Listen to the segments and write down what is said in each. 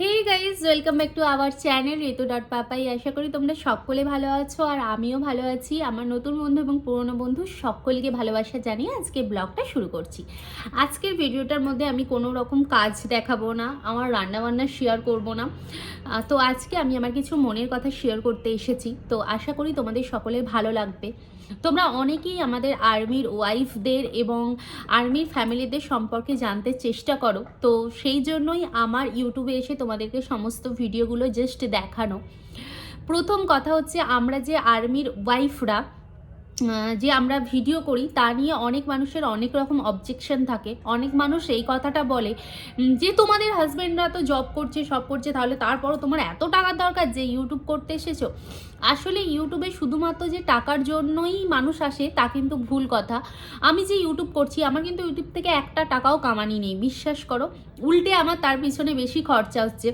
Hey guys! Guys welcome back to our channel Ritu dot Papai আশা করি তোমরা সকলে ভালো আছো আর আমিও ভালো আছি। আমার নতুন বন্ধু এবং পুরনো বন্ধু সকলকে ভালোবাসা জানিয়ে আজকে ব্লগটা শুরু করছি। আজকের ভিডিওটার মধ্যে আমি কোনো রকম কাজ দেখাবো না, আমার রান্নাবান্না শেয়ার করব না। তো আজকে আমি আমার কিছু মনের কথা শেয়ার করতে এসেছি। তো আশা করি তোমাদের সকলের ভালো লাগবে। তোমরা অনেকেই আমাদের আর্মির ওয়াইফদের এবং আর্মির ফ্যামিলিদের সম্পর্কে জানতে চেষ্টা করো। তো সেই জন্যই আমার ইউটিউবে এসে তোমাদেরকে সমস্ত ভিডিওগুলো জাস্ট দেখানো। প্রথম কথা হচ্ছে আমরা যে আর্মির ওয়াইফরা যে আমরা ভিডিও করি, তা নিয়ে অনেক মানুষের অনেক রকম অবজেকশন থাকে। অনেক মানুষ এই কথাটা বলে যে তোমাদের হাজব্যান্ডরা তো জব করছে, সব করছে, তাহলে তারপরও তোমার এত টাকার দরকার যে ইউটিউব করতে এসেছ? আসলে ইউটিউবে শুধুমাত্র যে টাকার জন্যই মানুষ আসে, তা কিন্তু ভুল কথা। আমি যে ইউটিউব করছি, আমার কিন্তু ইউটিউব থেকে একটা টাকাও কামানি নেই, বিশ্বাস করো। উল্টে আমার তার পিছনে বেশি খরচা হচ্ছে।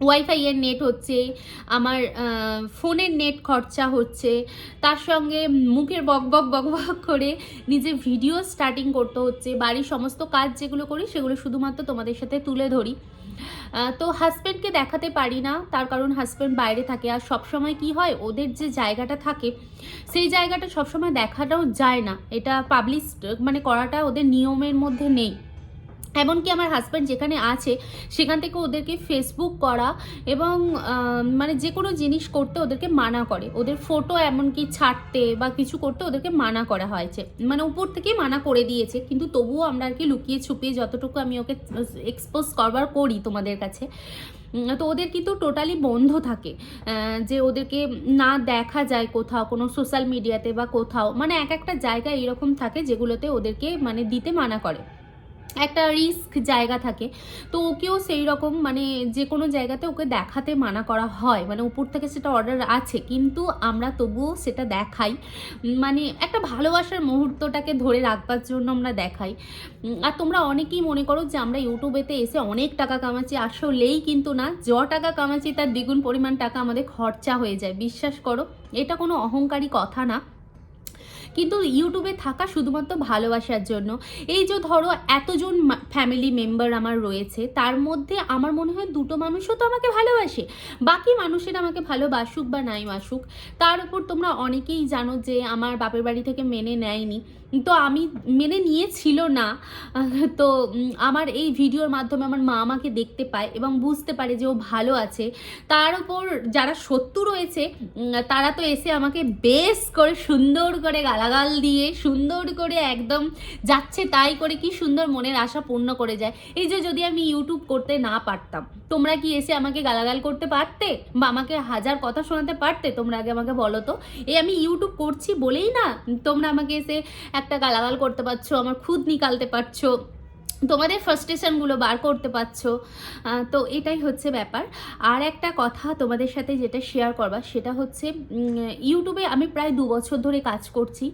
ওয়াইফাই এর নেট হচ্ছে, আমার ফোনের নেট খরচা হচ্ছে। তার সঙ্গে মুখের বক বক বক বক করে নিজে ভিডিও স্টার্টিং করতে হচ্ছে। বাড়ির সমস্ত কাজ যেগুলো করি, সেগুলো শুধুমাত্র তোমাদের সাথে তুলে ধরি। তো হাজব্যান্ডকে দেখাতে পারি না, তার কারণ হাজব্যান্ড বাইরে থাকে। আর সবসময় কি হয়, ওদের যে জায়গাটা থাকে, সেই জায়গাটা সবসময় দেখাটাও যায় না। এটা পাবলিশ মানে করাটা ওদের নিয়মের মধ্যে নেই। এমনকি আমার হাজব্যান্ড যেখানে আছে, সেখান থেকে ওদেরকে ফেসবুক করা এবং মানে যে কোনো জিনিস করতে ওদেরকে মানা করে। ওদের ফটো এমনকি ছাড়তে বা কিছু করতে ওদেরকে মানা করা হয়েছে। মানে উপর থেকেই মানা করে দিয়েছে, কিন্তু তবুও আমরা আর কি লুকিয়ে ছুপিয়ে যতটুকু আমি ওকে এক্সপোজ করবার করি তোমাদের কাছে তো ওদের কিন্তু টোটালি বন্ধ থাকে যে ওদেরকে না দেখা যায় কোথাও, কোনো সোশ্যাল মিডিয়াতে বা কোথাও। মানে এক একটা জায়গা এরকম থাকে যেগুলোতে ওদেরকে মানে দিতে মানা করে। একটা রিস্ক জায়গা থাকে। তো ওকেও সেই রকম মানে যে কোনো জায়গাতে ওকে দেখাতে মানা করা হয়। মানে উপর থেকে সেটা অর্ডার আছে। কিন্তু আমরা তবুও সেটা দেখাই। মানে একটা ভালোবাসার মুহূর্তটাকে ধরে রাখবার জন্য আমরা দেখাই। আর তোমরা অনেকেই মনে করো যে আমরা ইউটিউবেতে এসে অনেক টাকা কামাচ্ছি। আসলেই কিন্তু না। য টাকা কামাচ্ছি তার দ্বিগুণ পরিমাণ টাকা আমাদের খরচা হয়ে যায়। বিশ্বাস করো, এটা কোনো অহংকারী কথা না। কিন্তু ইউটিউবে থাকা শুধুমাত্র ভালোবাসার জন্য। এই যে ধরো এতজন ফ্যামিলি মেম্বার আমার রয়েছে, তার মধ্যে আমার মনে হয় দুটো মানুষও তো আমাকে ভালোবাসে। বাকি মানুষের আমাকে ভালোবাসুক বা নাই আসুক, তার উপর তোমরা অনেকেই জানো যে আমার বাপের বাড়ি থেকে মেনে নেয়নি। তো আমি মেনে নিয়েছিল না। তো আমার এই ভিডিওর মাধ্যমে আমার মা আমাকে দেখতে পায় এবং বুঝতে পারে যে ও ভালো আছে। তার উপর যারা সত্যু রয়েছে তারা তো এসে আমাকে বেশ করে সুন্দর করে গালাগাল দিয়ে, সুন্দর করে একদম যাচ্ছে তাই করে কি সুন্দর মনের আশা পূর্ণ করে যায়। এই যে যদি আমি ইউটিউব করতে না পারতাম, তোমরা কি এসে আমাকে গালাগাল করতে পারতে? বা আমাকে হাজার কথা শোনাতে পারতে? তোমরা আগে আমাকে বলো তো। এই আমি ইউটিউব করছি বলেই না তোমরা আমাকে এসে একটা গালাগাল করতে পারছ আমার খুদ নিকালতে পারছ। তোমাদের ফ্রাস্ট্রেশনগুলো বার করতে পারছ তো এটাই হচ্ছে ব্যাপার। আর একটা কথা তোমাদের সাথে যেটা শেয়ার করবা, সেটা হচ্ছে ইউটিউবে আমি প্রায় দু বছর ধরে কাজ করছি।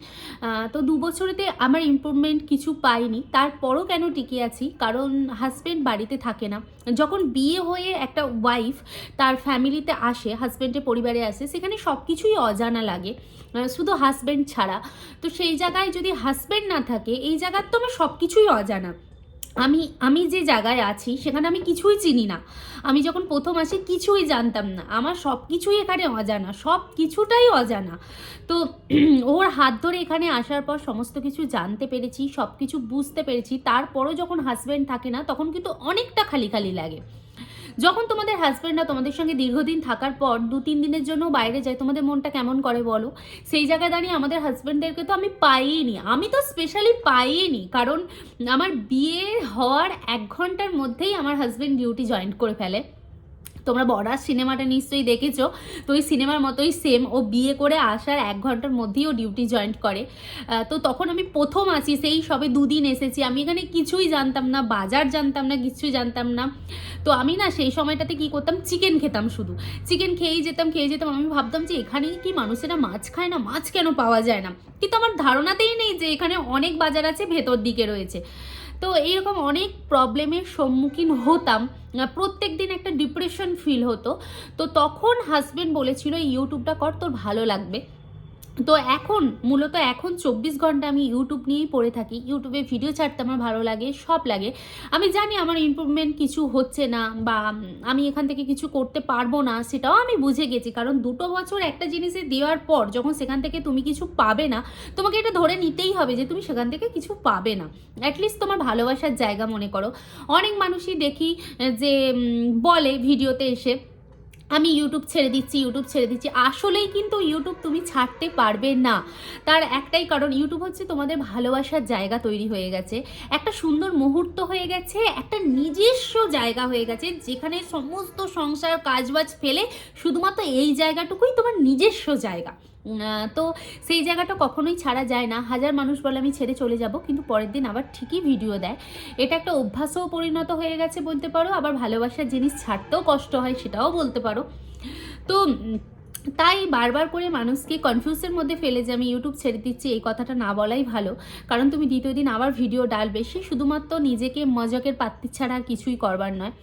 তো দু বছরেতে আমার ইমপ্রুভমেন্ট কিছু পাইনি। তারপরও কেন টিকে আছি? কারণ হাজব্যান্ড বাড়িতে থাকে না। যখন বিয়ে হয়ে একটা ওয়াইফ তার ফ্যামিলিতে আসে হাজব্যান্ডের পরিবারে আসে, সেখানে সব কিছুই অজানা লাগে। শুধু হাজব্যান্ড ছাড়া। তো সেই জায়গায় যদি হাজব্যান্ড না থাকে, এই জায়গার তো আমার সব কিছুই অজানা। আমি আমি যে জায়গায় আছি সেখানে আমি কিছুই চিনি না। আমি যখন প্রথম আসি কিছুই জানতাম না। আমার সব কিছুই এখানে অজানা সব কিছুটাই অজানা। তো ওর হাত ধরে এখানে আসার পর সমস্ত কিছু জানতে পেরেছি সব কিছু বুঝতে পেরেছি। তারপরও যখন হাজব্যান্ড থাকে না, তখন কিন্তু অনেকটা খালি খালি লাগে। যখন তোমাদের হাজব্যান্ডরা তোমাদের সঙ্গে দীর্ঘদিন থাকার পর দু, তিন দিনের জন্য বাইরে যায়, তোমাদের মনটা কেমন করে বলো? সেই জায়গায় দাঁড়িয়ে আমাদের হাজব্যান্ডদেরকে তো আমি পাইনি আমি তো স্পেশালি পাইনি কারণ আমার বিয়ে হওয়ার এক ঘণ্টার মধ্যেই আমার হাজব্যান্ড ডিউটি জয়েন করে ফেলে। তোমরা বর্ডার সিনেমাটা নিশ্চয়ই দেখেছ। তো ওই সিনেমার মতোই সেম ও বিয়ে করে আসার এক ঘণ্টার মধ্যেই ও ডিউটি জয়েন্ট করে। তো তখন আমি প্রথম আছি, সেই সবে দুদিন এসেছি। আমি এখানে কিছুই জানতাম না, বাজার জানতাম না, কিছুই জানতাম না। তো আমি না সেই সময়টাতে কি করতাম চিকেন খেতাম শুধু। চিকেন খেয়েই যেতাম খেয়ে যেতাম, আমি ভাবতাম যে এখানে কি মানুষেরা মাছ খায় না, মাছ কেন পাওয়া যায় না? কিন্তু আমার ধারণাতেই নেই যে এখানে অনেক বাজার আছে, ভেতর দিকে রয়েছে। তো এইরকম অনেক প্রবলেমের সম্মুখীন হতাম। প্রত্যেক দিন একটা ডিপ্রেশন ফিল হতো। তো তখন হাজবেন্ড বলেছিল ইউটিউবটা কর, তোর ভালো লাগবে। তো এখন, মূলত এখন চব্বিশ ঘণ্টা আমি ইউটিউব নিয়েই পড়ে থাকি। ইউটিউবে ভিডিও ছাড়তে আমার ভালো লাগে, সব লাগে। আমি জানি আমার ইম্প্রুভমেন্ট কিছু হচ্ছে না বা আমি এখান থেকে কিছু করতে পারব না, সেটাও আমি বুঝে গেছি। কারণ দুটো বছর একটা জিনিসে দেওয়ার পর, যখন সেখান থেকে তুমি কিছু পাবে না, তোমাকে এটা ধরে নিতেই হবে যে তুমি সেখান থেকে কিছু পাবে না। অ্যাটলিস্ট তোমার ভালোবাসার জায়গা মনে করো। অনেক মানুষই দেখি, যে বলে ভিডিওতে এসে আমি ইউটিউব ছেড়ে দিচ্ছি ইউটিউব ছেড়ে দিচ্ছি। আসলেই কিন্তু ইউটিউব তুমি ছাড়তে পারবে না। তার একটাই কারণ ইউটিউব হচ্ছে তোমাদের ভালোবাসার জায়গা তৈরি হয়ে গেছে। একটা সুন্দর মুহূর্ত হয়ে গেছে, একটা নিজস্ব জায়গা হয়ে গেছে, যেখানে সমস্ত সংসার কাজবাজ ফেলে শুধুমাত্র এই জায়গাটুকুই তোমার নিজস্ব জায়গা। তো সেই জায়গাটা কখনোই ছাড়া যায় না। হাজার মানুষ বলে আমি ছেড়ে চলে যাব, কিন্তু পরের দিন আবার ঠিকই ভিডিও দেয়। এটা একটা অভ্যাসও পরিণত হয়ে গেছে বলতে পারো, আবার ভালোবাসার জিনিস ছাড়তেও কষ্ট হয় সেটাও বলতে পারো। তো তাই বারবার করে মানুষকে কনফিউজের মধ্যে ফেলে যে আমি ইউটিউব ছেড়ে দিচ্ছি, এই কথাটা না বলাই ভালো। কারণ তুমি দ্বিতীয় দিন আবার ভিডিও ডালবে, সে শুধুমাত্র নিজেকে মজাকের পাত্তি ছাড়া কিছুই করবার নয়।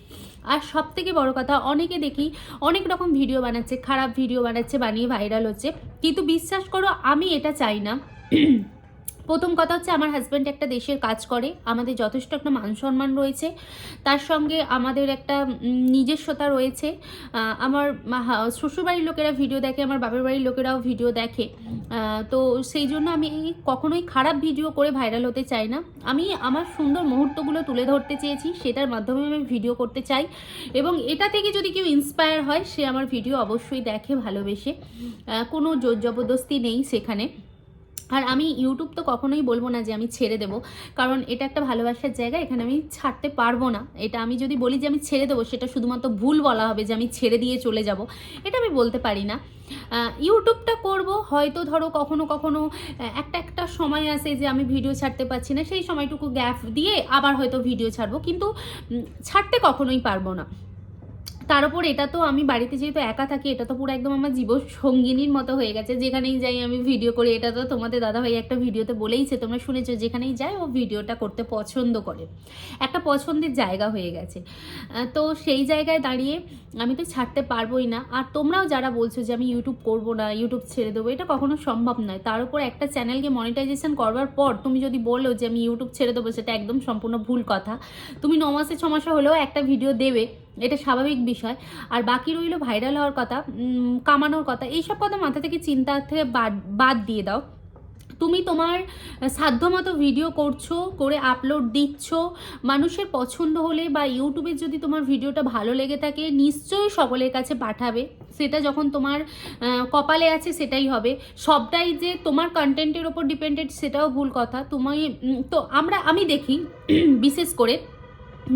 আর সব থেকে বড় কথা, অনেকে দেখি অনেক রকম ভিডিও বানাচ্ছে, খারাপ ভিডিও বানাচ্ছে, বানিয়ে ভাইরাল হচ্ছে। কিন্তু বিশ্বাস করো, আমি এটা চাই না। প্রথম কথা হচ্ছে আমার হাজব্যান্ড একটা দেশের কাজ করে, আমাদের যথেষ্ট একটা মান সম্মান রয়েছে। তার সঙ্গে আমাদের একটা নিজস্বতা রয়েছে। আমার শ্বশুরবাড়ির লোকেরা ভিডিও দেখে, আমার বাবার বাড়ির লোকেরাও ভিডিও দেখে। তো সেই জন্য আমি কখনোই খারাপ ভিডিও করে ভাইরাল হতে চাই না। আমি আমার সুন্দর মুহূর্তগুলো তুলে ধরতে চেয়েছি, সেটার মাধ্যমে আমি ভিডিও করতে চাই। এবং এটা থেকে যদি কেউ ইন্সপায়ার হয়, সে আমার ভিডিও অবশ্যই দেখে, ভালোবেসে। কোনো জোর জবরদস্তি নেই সেখানে। আর আমি ইউটিউব তো কখনোই বলব না যে আমি ছেড়ে দেবো, কারণ এটা একটা ভালোবাসার জায়গা, এখানে আমি ছাড়তে পারব না। এটা আমি যদি বলি যে আমি ছেড়ে দেবো, সেটা শুধুমাত্র ভুল বলা হবে যে আমি ছেড়ে দিয়ে চলে যাব, এটা আমি বলতে পারি না। ইউটিউবটা করব, হয়তো ধরো কখনো কখনো একটা একটা সময় আসে যে আমি ভিডিও ছাড়তে পারছি না, সেই সময়টুকু গ্যাপ দিয়ে আবার হয়তো ভিডিও ছাড়বো, কিন্তু ছাড়তে কখনোই পারব না। তার উপর এটা তো আমি বাড়িতে যেহেতু একা থাকি, এটা তো পুরো একদম আমার জীবন সঙ্গিনীর মতো হয়ে গেছে। যেখানেই যাই আমি ভিডিও করি, এটা তো তোমাদের দাদাভাই একটা ভিডিওতে বলেইছে, তোমরা শুনেছো, যেখানেই যাই ও ভিডিওটা করতে পছন্দ করে। একটা পছন্দের জায়গা হয়ে গেছে। তো সেই জায়গায় দাঁড়িয়ে আমি তো ছাড়তে পারবোই না। আর তোমরাও যারা বলছো যে আমি ইউটিউব করব না ইউটিউব ছেড়ে দেবো, এটা কখনো সম্ভব নয়। তার উপর একটা চ্যানেলকে মনিটাইজেশন করবার পর তুমি যদি বলো যে আমি ইউটিউব ছেড়ে দেবো, সেটা একদম সম্পূর্ণ ভুল কথা। তুমি ন মাসে, ছ মাসে হলেও একটা ভিডিও দেবে। এটা স্বাভাবিক বিষয়। আর বাকি রইল ভাইরাল হওয়ার কথা কামানোর কথা, এইসব কথা মাথা থেকে চিন্তা থেকে বাদ বাদ দিয়ে দাও। তুমি তোমার সাধ্যমতো ভিডিও করছ, করে আপলোড দিচ্ছ। মানুষের পছন্দ হলে বা ইউটিউবে যদি তোমার ভিডিওটা ভালো লেগে থাকে, নিশ্চয়ই সকলের কাছে পাঠাবে। সেটা যখন তোমার কপালে আছে সেটাই হবে। সবটাই যে তোমার কন্টেন্টের ওপর ডিপেন্ডেড সেটাও ভুল কথা। তুমি তো আমরা, আমি দেখি, বিশেষ করে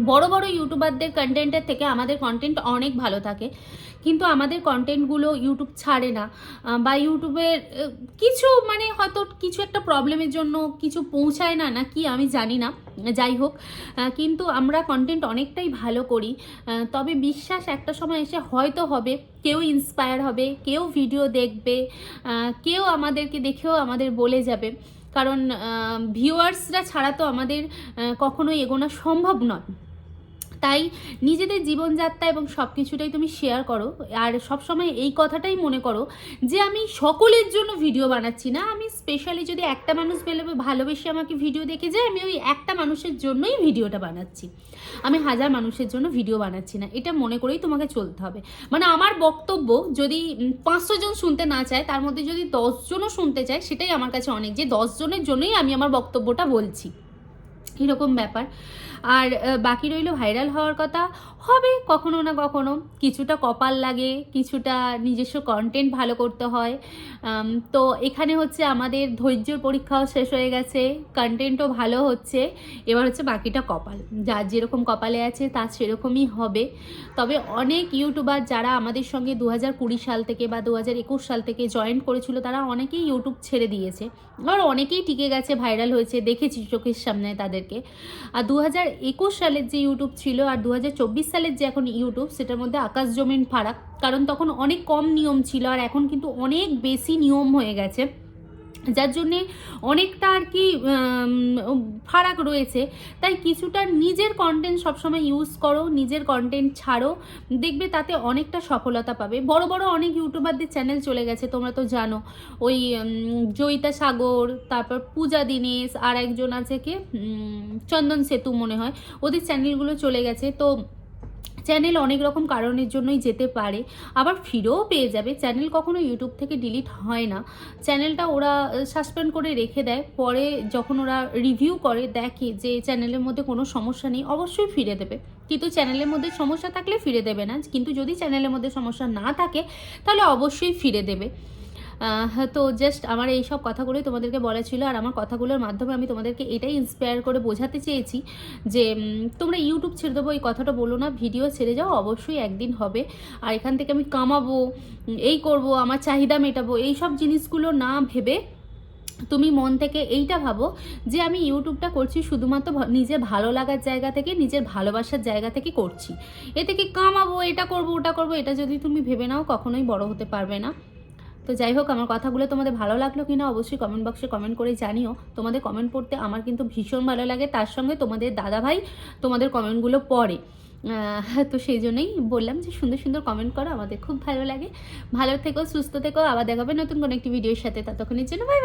বড় বড় ইউটিউবারদের কন্টেন্টের থেকে আমাদের কন্টেন্ট অনেক ভালো থাকে। কিন্তু আমাদের কন্টেন্টগুলো ইউটিউব ছাড়ে না। বা ইউটিউবের কিছু মানে হয়তো কিছু একটা প্রবলেমের জন্য কিছু পৌঁছায় না না কি আমি জানি না। যাই হোক কিন্তু আমরা কন্টেন্ট অনেকটাই ভালো করি। তবে বিশ্বাস একটা সময় এসে হয়তো হবে, কেউ ইন্সপায়ার হবে, কেউ ভিডিও দেখবে কেউ আমাদেরকে দেখেও আমাদের বলে যাবে। কারণ ভিউয়ার্সরা ছাড়া তো আমাদের কখনোই এগোনো সম্ভব নয়। তাই নিজেদের জীবনযাত্রা এবং সব কিছুটাই তুমি শেয়ার করো। আর সবসময় এই কথাটাই মনে করো যে আমি সকলের জন্য ভিডিও বানাচ্ছি না। আমি স্পেশালি যদি একটা মানুষ পেলে ভালোবেসে আমাকে ভিডিও দেখে যায়, আমি ওই একটা মানুষের জন্যই ভিডিওটা বানাচ্ছি। আমি হাজার মানুষের জন্য ভিডিও বানাচ্ছি না। এটা মনে করেই তোমাকে চলতে হবে। মানে আমার বক্তব্য যদি পাঁচশো জন শুনতে না চায়, তার মধ্যে যদি দশজনও শুনতে চায়, সেটাই আমার কাছে অনেক যে দশজনের জন্যই আমি আমার বক্তব্যটা বলছি। এরকম ব্যাপার। আর বাকি রইল ভাইরাল হওয়ার কথা। হবে কখনো না কখনো। কিছুটা কপাল লাগে, কিছুটা নিজস্ব কন্টেন্ট ভালো করতে হয়। তো এখানে হচ্ছে আমাদের ধৈর্যর পরীক্ষাও শেষ হয়ে গেছে কন্টেন্টও ভালো হচ্ছে। এবার হচ্ছে বাকিটা কপাল। যার যেরকম কপালে আছে তার সেরকমই হবে। তবে অনেক ইউটিউবার যারা আমাদের সঙ্গে দু হাজার কুড়ি সাল থেকে বা দু হাজার একুশ সাল থেকে জয়েন করেছিল, তারা অনেকেই ইউটিউব ছেড়ে দিয়েছে। আর অনেকেই টিকে গেছে ভাইরাল হয়েছে, দেখেছি চোখের সামনে তাদেরকে। আর দু হাজার একুশ সালের যে ইউটিউব ছিল, আর দু হাজার চব্বিশ সালের যে এখন ইউটিউব, সেটার মধ্যে আকাশ জমিন ফারাক। কারণ তখন অনেক কম নিয়ম ছিল আর এখন কিন্তু অনেক বেশি নিয়ম হয়ে গেছে। যার জন্যে অনেকটা আর কি ফারাক রয়েছে। তাই কিছুটা নিজের কন্টেন্ট সবসময় ইউজ করো, নিজের কন্টেন্ট ছাড়ো। দেখবে তাতে অনেকটা সফলতা পাবে। বড় বড় অনেক ইউটিউবারদের চ্যানেল চলে গেছে, তোমরা তো জানো। ওই জয়িতা সাগর, তারপর পূজা দিনেশ, আর একজন আছে কে চন্দন সেতু মনে হয়। ওদের চ্যানেলগুলো চলে গেছে। তো চ্যানেল অনেক রকম কারণের জন্যই যেতে পারে। আবার ফিরেও পেয়ে যাবে। চ্যানেল কখনো ইউটিউব থেকে ডিলিট হয় না। চ্যানেলটা ওরা সাসপেন্ড করে রেখে দেয়। পরে যখন ওরা রিভিউ করে, দেখে যে চ্যানেলের মধ্যে কোনো সমস্যা নেই, অবশ্যই ফিরে দেবে। কিন্তু চ্যানেলের মধ্যে সমস্যা থাকলে ফিরে দেবে না। কিন্তু যদি চ্যানেলের মধ্যে সমস্যা না থাকে, তাহলে অবশ্যই ফিরে দেবে। তো জাস্ট আমার এই সব কথাগুলোই তোমাদেরকে বলা ছিল আর আমার কথাগুলোর মাধ্যমে আমি তোমাদেরকে এটাই ইন্সপায়ার করে বোঝাতে চেয়েছি যে তোমরা ইউটিউব ছেড়ে দেবো, এই কথাটা বলো না ভিডিও ছেড়ে যাও, অবশ্যই একদিন হবে। আর এখান থেকে আমি কামাবো এই করব, আমার চাহিদা মেটাবো এই সব জিনিসগুলো না ভেবে তুমি মন থেকে এইটা ভাবো যে, আমি ইউটিউবটা করছি শুধুমাত্র নিজের ভালো লাগার জায়গা থেকে, নিজের ভালোবাসার জায়গা থেকে করছি। এ থেকে কামাবো, এটা করব, ওটা করব, এটা যদি তুমি ভেবে নাও, কখনোই বড় হতে পারবে না। তো যাই হোক, আমার কথাগুলো তোমাদের ভালো লাগল কিনা অবশ্যই কমেন্ট বক্সে কমেন্ট করে জানিও। তোমাদের কমেন্ট পড়তে আমার কিন্তু ভীষণ ভালো লাগে, তার সঙ্গে তোমাদের দাদা ভাই তোমাদের কমেন্টগুলো পড়ে। তো সেই জন্যই বললাম যে সুন্দর সুন্দর কমেন্ট করো, আমাদের খুব ভালো লাগে। ভালো থেকো, সুস্থ থেকো, আবার দেখাবে নতুন কোনো একটি ভিডিওর সাথে। ততক্ষণের জন্য বাই